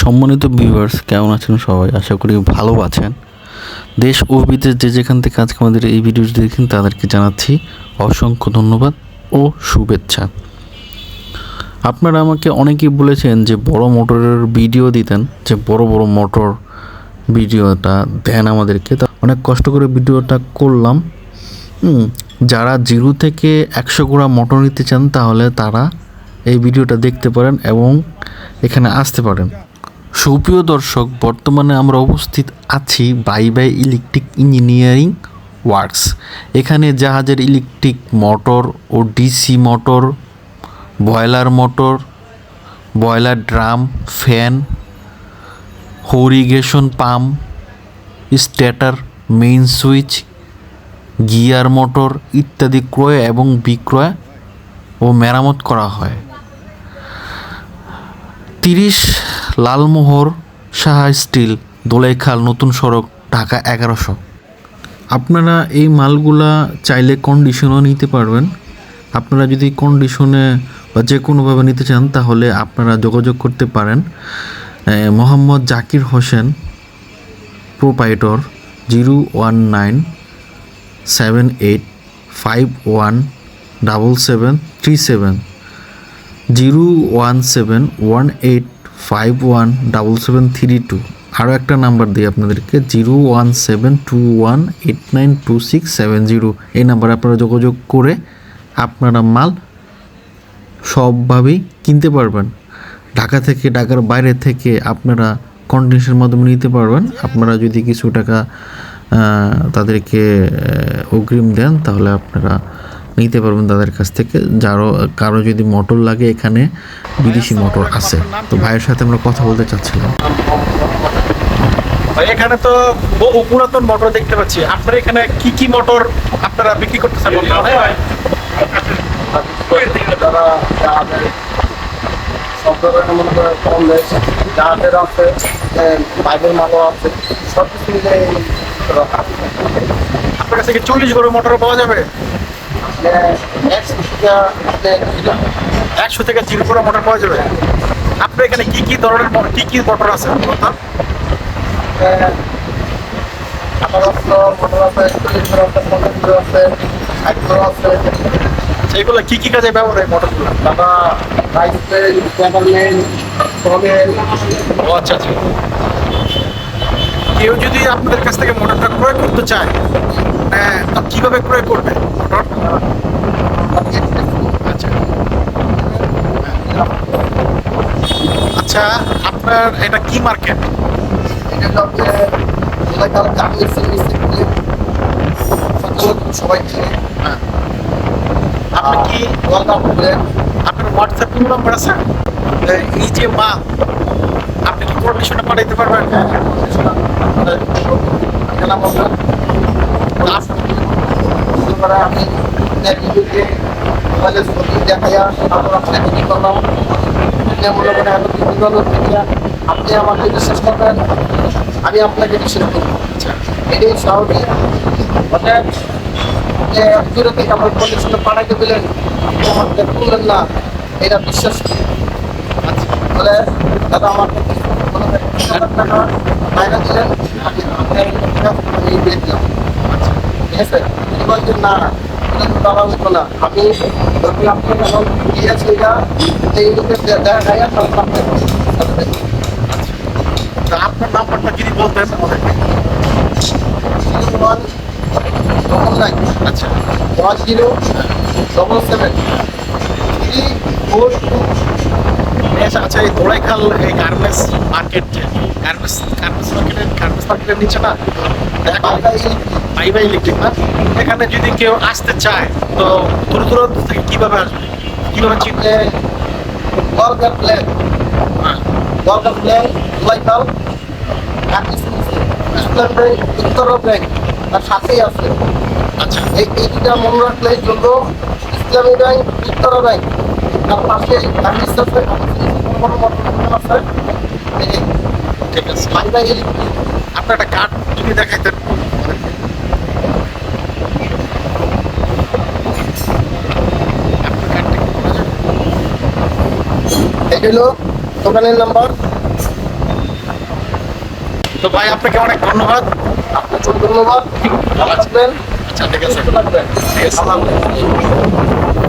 সম্মানিত ভিউয়ার্স কেমন আছেন সবাই? আশা করি ভালো আছেন। দেশ ও বিদেশ যে যেখান থেকে আজকে আমাদের এই ভিডিওটি দেখেন তাদেরকে জানাচ্ছি অসংখ্য ধন্যবাদ ও শুভেচ্ছা। আপনারা আমাকে অনেকেই বলেছেন যে বড় মোটরের ভিডিও দিতেন, যে বড় বড় মোটর ভিডিওটা দেন আমাদেরকে। তা অনেক কষ্ট করে ভিডিওটা করলাম। যারা জিরো থেকে একশো গোড়া মোটর নিতে চান, তাহলে তারা এই ভিডিওটা দেখতে পারেন এবং এখানে আসতে পারেন। সুপ্রিয় দর্শক, বর্তমানে আমরা উপস্থিত আছি bye bye electric engineering works এখানে জাহাজের ইলেকট্রিক মোটর ও DC motor boiler motor boiler drum fan irrigation pump stator main switch gear motor ইত্যাদি ক্রয় এবং বিক্রয় ও মেরামত করা হয়। তিরিশ লালমোহর সাহা স্টিল দোলাইখাল নতুন সড়ক, ঢাকা এগারোশো। আপনারা এই মালগুলা চাইলে কন্ডিশনও নিতে পারবেন। আপনারা যদি কন্ডিশনে বা যে কোনোভাবে নিতে চান, তাহলে আপনারা যোগাযোগ করতে পারেন। Mohammad Zakir Hossain, proprietor, zero one nine seven eight five one double seven three seven, zero one seven one eight five one double seven three two আরও একটা নাম্বার দিই আপনাদেরকে zero one seven two one eight nine two six seven zero এই নাম্বারে আপনারা যোগাযোগ করে আপনারা মাল সবভাবেই কিনতে পারবেন। ঢাকা থেকে, ঢাকার বাইরে থেকে আপনারা কন্ডিশনের মাধ্যমে নিতে পারবেন। আপনারা যদি কিছু টাকা তাদেরকে অগ্রিম দেন, তাহলে আপনারা নিতে পারবেন তাদের কাছ থেকে। যারও, কারও যদি মোটর লাগে এখানে, বিদেশি মোটর আছে। তো ভাইয়ের সাথে আমরা কথা বলতে চাচ্ছিলাম। এখানে তো বহু পুরাতন মোটর দেখতে পাচ্ছি। আপনার এখানে কি কি মোটর আপনারা বিক্রি যাদের সব ধরনের মনে আছে সব কিছু। আপনার কাছে কি চল্লিশ গরু মোটর পাওয়া যাবে? একশো থেকে জিরো করে মোটর পাওয়া যাবে। আপনার এখানে কি কি ধরনের কি কি মোটর আছে? মোটর ষাট এগুলো কি কি কাজে ব্যবহার হয় মোটরগুলো? সমিল ও আচ্ছা আচ্ছা। কেউ যদি আপনাদের কাছ থেকে মোটরটা ক্রয় করতে চায় হ্যাঁ তা কীভাবে ক্রয় করবে? মোটর? আচ্ছা। আচ্ছা আপনার এটা কি মার্কেট? সবাই হ্যাঁ। আপনি কি আপনার হোয়াটসঅ্যাপ নাম্বার আছে? এই যে মা আপনি কি কন্ডিশনে পাঠাইতে পারবেন? কেনা বলবেন তারপরে আমি ভিডিওতে মোবাইলের ছবি দেখাইয়া তারপর আপনাকে কি করলাম আপনি মনে করেন এত বিক্রি করল আপনি আমাকে বিশ্বাস করবেন আমি আপনাকে বিশ্বাস করব এটাই স্বাভাবিক অর্থাৎ যে দূরে থেকে আমার কন্ডিশনে পাঠাইতে দিলেন আমাকে বললেন না এটা বিশ্বাস বলে দাদা মনে হয় টাকা মাইনা দিলেন আপনার আমি দিয়ে দিলাম ঠিক আছে না এটা তো না আমি যখন আপনাকে এখন দিয়েছি এটা এই লোকের দেখা যায় তারপর আপনাকে সাথে দেবো। তা আপনার নাম্বারটা যদি বলতেন আমাদেরকে আচ্ছা one zero double seven three বেশ আচ্ছা এই দোড়াইখাল এই গার্মেন্টস মার্কেট যে গার্মেন্টস গার্মেন্টস মার্কেটের গার্মেন্টস মার্কেটের নিচে না বাই বাই ইলেকট্রিক না এখানে যদি কেউ আসতে চায় তো দূর দূরান্ত থেকে কীভাবে আসবে? কীভাবে চিনবে? গলগা প্লেন। হ্যাঁ। গলগা প্লেন ব্যাংক উত্তর ব্যাংক তার সাথেই আছে। আচ্ছা। এই এই দুটা মনে রাখলে জন্য ইসলামী ব্যাংক উত্তর ব্যাংক তার পাশে আছে? ঠিক আছে। বাই বাই আপনার একটা কার্ড যদি দেখাইতেন আপনার হলো দোকানের নাম্বার তো ভাই আপনাকে অনেক ধন্যবাদ। আপনাকে ধন্যবাদ। ভালো থাকবেন। আচ্ছা ঠিক আছে। ঠিক আছে।